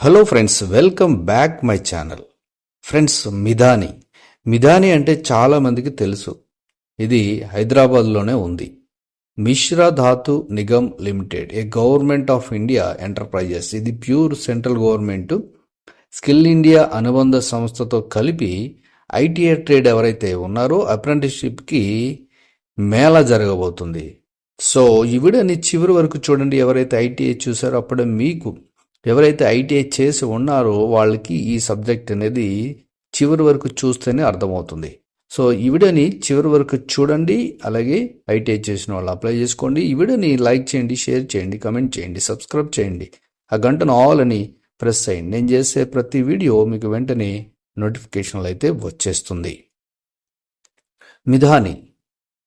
Hello friends welcome back my channel friends Midhani Midhani అంటే చాలామందికి తెలుసు. ఇది హైదరాబాద్లోనే ఉంది. Mishra Dhatu Nigam limited a government of India enterprises ఇది pure central government. Skill India అనుబంధ సంస్థతో కలిపి ఐటీఐ ట్రేడ్ ఎవరైతే ఉన్నారో అప్రెంటిస్షిప్కి మేళా జరగబోతుంది. సో ఈ వీడియోని చివరి వరకు చూడండి ఎవరైతే ఐటీఐ చూసారో అప్పుడే మీకు ఎవరైతే ఐటీఐ చేసి ఉన్నారో వాళ్ళకి ఈ సబ్జెక్ట్ అనేది చివరి వరకు చూస్తేనే అర్థమవుతుంది. సో ఈ వీడియోని చివరి వరకు చూడండి అలాగే ఐటీఐ చేసిన వాళ్ళు అప్లై చేసుకోండి. ఈ వీడియోని లైక్ చేయండి షేర్ చేయండి కమెంట్ చేయండి సబ్స్క్రైబ్ చేయండి. ఆ గంటను ఆల్ అని ప్రెస్ చేయండి. నేను చేసే ప్రతి వీడియో మీకు వెంటనే నోటిఫికేషన్లు అయితే వచ్చేస్తుంది. మిధాని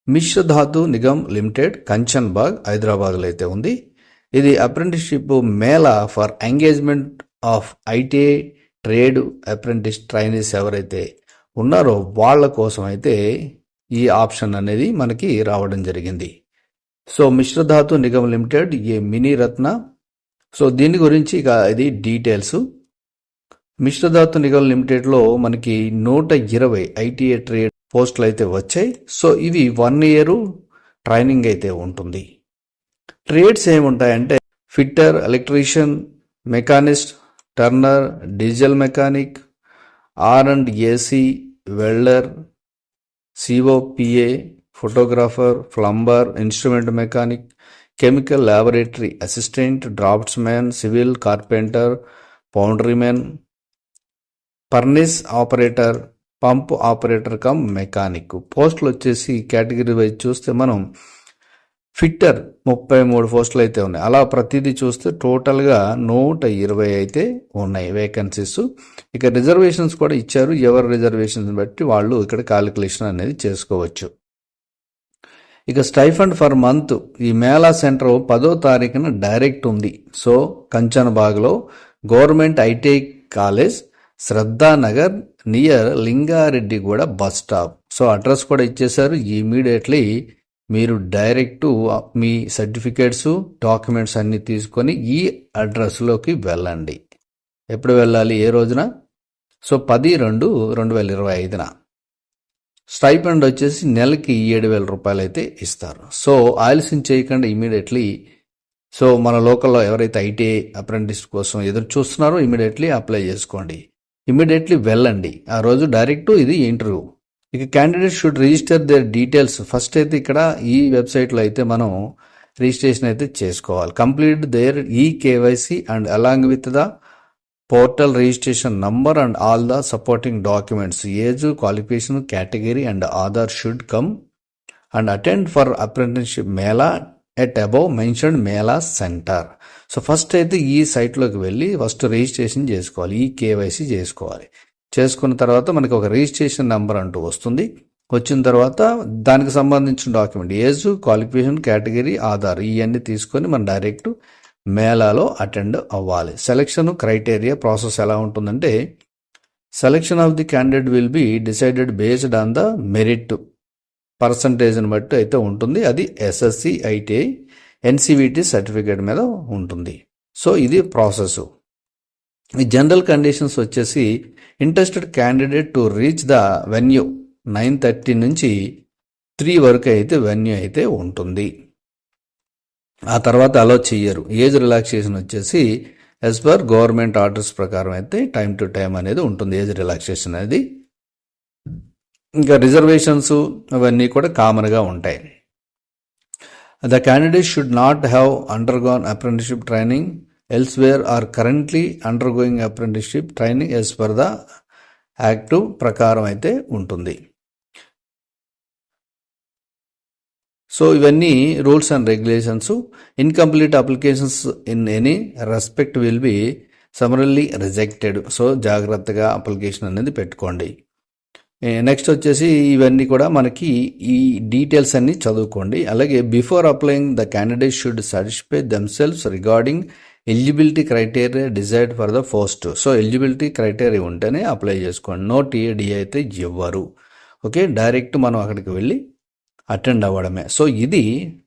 మిశ్ర ధాతు నిగమ్ లిమిటెడ్ కంచన్ బాగ్ హైదరాబాద్లో అయితే ఉంది. ఇది apprenticeship mela for engagement of ITI trade apprentice trainees ఎవరైతే ఉన్నారో వాళ్ళ కోసం అయితే ఈ ఆప్షన్ అనేది మనకి రావడం జరిగింది. So Mishra Dhatu Nigam limited a mini Ratna. So దీని గురించి ఇక ఇది డీటెయిల్స్ మిశ్రధాతు నిగమ్ లిమిటెడ్లో మనకి నూట ఇరవై ఐటీఐ ట్రేడ్ పోస్టులు అయితే వచ్చాయి. సో ఇవి వన్ ఇయర్ ట్రైనింగ్ అయితే ఉంటుంది. Trades ఏముంటాయంటే fitter electrician machinist turner diesel mechanic R and AC welder COPA photographer plumber instrument mechanic chemical laboratory assistant draftsmen civil carpenter foundry man furnace operator pump operator cum mechanic. పోస్టులు వచ్చేసి category wise చూస్తే మనం fitter ముప్పై మూడు పోస్టులు అయితే ఉన్నాయి. అలా ప్రతిదీ చూస్తే టోటల్గా నూట ఇరవై అయితే ఉన్నాయి వేకెన్సీస్ ఇక రిజర్వేషన్స్ కూడా ఇచ్చారు. ఎవరి రిజర్వేషన్స్ బట్టి వాళ్ళు ఇక్కడ కాలిక్యులేషన్ అనేది చేసుకోవచ్చు. ఇక స్టైఫండ్ ఫర్ మంత్ ఈ మేళా సెంటర్ పదో తారీఖున డైరెక్ట్ ఉంది. So కంచనబాగ్లో government ITI college Shraddhanagar near Lingareddy కూడా బస్ స్టాప్. సో అడ్రస్ కూడా ఇచ్చేశారు. ఇమీడియట్లీ మీరు డైరెక్ట్ మీ సర్టిఫికేట్స్ డాక్యుమెంట్స్ అన్నీ తీసుకొని ఈ అడ్రస్లోకి వెళ్ళండి. ఎప్పుడు వెళ్ళాలి? ఏ రోజున? సో పది రెండు రెండు వేల ఇరవై ఐదున. స్టైపెండ్ వచ్చేసి నెలకి ఏడు వేల రూపాయలు అయితే ఇస్తారు. సో ఆలస్యం చేయకుండా ఇమీడియట్లీ. సో మన లోకల్లో ఎవరైతే ఐటీఐ అప్రెంటిస్ కోసం ఎదురు చూస్తున్నారో ఇమీడియట్లీ అప్లై చేసుకోండి. ఇమీడియట్లీ వెళ్ళండి. ఆ రోజు డైరెక్ట్ ఇది ఇంటర్వ్యూ. ఇక candidate should register their details first అయితే ఇక్కడ ఈ వెబ్సైట్లో అయితే మనం రిజిస్ట్రేషన్ అయితే చేసుకోవాలి. కంప్లీట్ దేర్ ఈ KYC and along with the portal registration number and all the supporting documents age qualification category and Aadhaar should come and attend for apprenticeship mela at above mentioned mela centre so first అయితే ఈ సైట్లోకి వెళ్ళి first registration చేసుకోవాలి ఈ KYC చేసుకోవాలి. చేసుకున్న తర్వాత మనకి ఒక రిజిస్ట్రేషన్ నెంబర్ అంటూ వస్తుంది. వచ్చిన తర్వాత దానికి సంబంధించిన document age qualification category Aadhaar ఇవన్నీ తీసుకొని మనం డైరెక్ట్ మేళాలో అటెండ్ అవ్వాలి. సెలక్షన్ క్రైటీరియా ప్రాసెస్ ఎలా ఉంటుందంటే selection of the candidate will be decided based on the merit పర్సంటేజ్ని బట్టి అయితే ఉంటుంది. అది ఎస్ఎస్సి ఐటీఐ ఎన్సివిటి సర్టిఫికేట్ మీద ఉంటుంది. సో ఇది ప్రాసెస్. ఈ జనరల్ కండిషన్స్ వచ్చేసి interested candidate to reach the venue nine thirty నుంచి త్రీ వరకు అయితే వెన్యూ అయితే ఉంటుంది. ఆ తర్వాత అలో చెయ్యరు. ఏజ్ రిలాక్సేషన్ వచ్చేసి యాజ్ పర్ గవర్నమెంట్ ఆర్డర్స్ ప్రకారం అయితే టైం టు టైం అనేది ఉంటుంది. ఏజ్ రిలాక్సేషన్ అనేది. ఇంకా రిజర్వేషన్స్ అవన్నీ కూడా కామన్గా ఉంటాయి. The candidate should not have undergone apprenticeship training elsewhere or currently undergoing apprenticeship training as per the active ప్రకారం అయితే ఉంటుంది సో ఇవన్నీ rules and regulations incomplete applications in any respect will be summarily rejected so జాగ్రత్తగా application అనేది పెట్టుకోండి next వచ్చేసి ఇవన్నీ కూడా మనకి ఈ డీటెయిల్స్ అన్ని చదువుకోండి. అలాగే before applying the candidate should satisfy themselves regarding eligibility criteria decide for the post so eligibility criteria ఉంటేనే అప్లై చేసుకోండి. నో టీఏడి అయితే ఇవ్వరు ఓకే? డైరెక్ట్ మనం అక్కడికి వెళ్ళి అటెండ్ అవ్వడమే. సో ఇది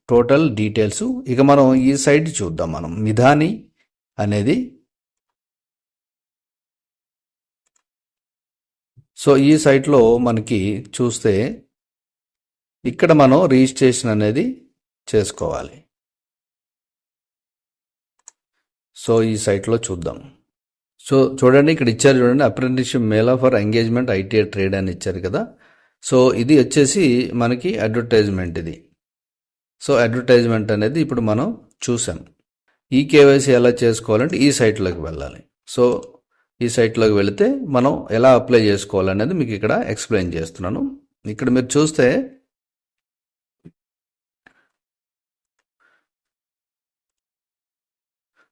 టోటల్ డీటెయిల్స్. ఇక మనం ఈ సైడ్ చూద్దాం మనం. మిధాని అనేది సో ఈ సైట్లో మనకి చూస్తే ఇక్కడ మనం రిజిస్ట్రేషన్ అనేది చేసుకోవాలి. సో ఈ సైట్లో చూద్దాం. సో చూడండి ఇక్కడ ఇచ్చారు చూడండి apprenticeship mela for engagement ITI trade అని ఇచ్చారు కదా. సో ఇది వచ్చేసి మనకి అడ్వర్టైజ్మెంట్ ఇది. సో అడ్వర్టైజ్మెంట్ అనేది ఇప్పుడు మనం చూసాం. ఈ కేవైసీ ఎలా చేసుకోవాలంటే ఈ సైట్లోకి వెళ్ళాలి. సో ఈ సైట్లోకి వెళితే మనం ఎలా అప్లై చేసుకోవాలనేది మీకు ఇక్కడ ఎక్స్ప్లెయిన్ చేస్తున్నాను. ఇక్కడ మీరు చూస్తే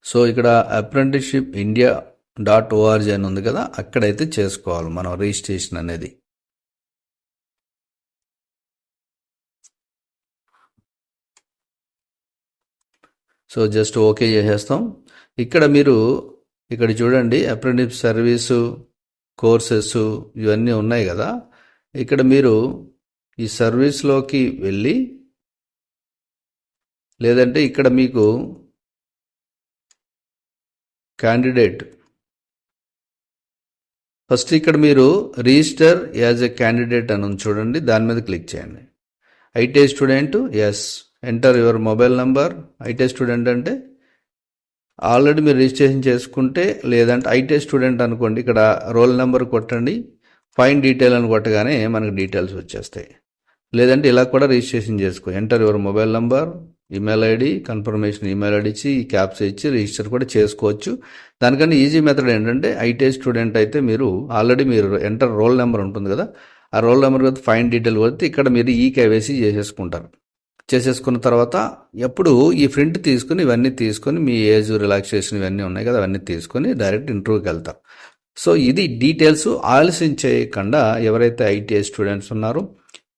సో ఇక్కడ అప్రెంటిస్షిప్ ఇండియా డాట్ ఓఆర్జీ అని ఉంది కదా అక్కడైతే చేసుకోవాలి మనం రిజిస్ట్రేషన్ అనేది. సో జస్ట్ ఓకే చేసేస్తాం. ఇక్కడ మీరు ఇక్కడ చూడండి అప్రెంటిస్ సర్వీసు కోర్సెస్ ఇవన్నీ ఉన్నాయి కదా. ఇక్కడ మీరు ఈ సర్వీస్లోకి వెళ్ళి లేదంటే ఇక్కడ మీకు క్యాండిడేట్ ఫస్ట్ ఇక్కడ మీరు రిజిస్టర్ యాజ్ ఎ క్యాండిడేట్ అని చూడండి దాని మీద క్లిక్ చేయండి. ITI students enter your mobile number ITI student అంటే ఆల్రెడీ మీరు రిజిస్ట్రేషన్ చేసుకుంటే లేదంటే ఐటీఐ స్టూడెంట్ అనుకోండి ఇక్కడ రోల్ నెంబర్ కొట్టండి. ఫైన్ డీటెయిల్ అని కొట్టగానే మనకు డీటెయిల్స్ వచ్చేస్తాయి. లేదంటే ఇలా కూడా రిజిస్ట్రేషన్ చేసుకో. Enter your mobile number email ID confirmation email ID ఇచ్చి ఈ క్యాప్స్ ఇచ్చి రిజిస్టర్ కూడా చేసుకోవచ్చు. దానికన్నా ఈజీ మెథడ్ ఏంటంటే ఐటీఐ స్టూడెంట్ అయితే మీరు ఆల్రెడీ మీరు ఎంటర్ రోల్ నెంబర్ ఉంటుంది కదా ఆ రోల్ నెంబర్ కదా ఫైన్ డీటెయిల్ కొడితే ఇక్కడ మీరు ఈ కేవైసీ చేసేసుకుంటారు. చేసేసుకున్న తర్వాత ఎప్పుడు ఈ ప్రింట్ తీసుకుని ఇవన్నీ తీసుకొని మీ ఏజ్ రిలాక్సేషన్ ఇవన్నీ ఉన్నాయి కదా అవన్నీ తీసుకొని డైరెక్ట్ ఇంటర్వ్యూకి వెళ్తారు. సో ఇది డీటెయిల్స్ ఆలస్యం చేయకుండా ఎవరైతే ఐటీఐ స్టూడెంట్స్ ఉన్నారో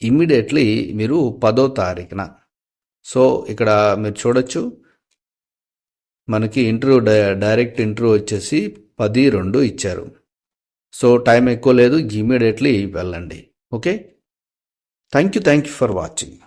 ఇమ్మీడియట్లీ మీరు పదో తారీఖున సో ఇక్కడ మీరు చూడొచ్చు. మనకి ఇంటర్వ్యూ డైరెక్ట్ ఇంటర్వ్యూ వచ్చేసి పది రెండు ఇచ్చారు. సో టైం ఎక్కువ లేదు. ఇమీడియట్లీ వెళ్ళండి. Okay? Thank you thank you for watching.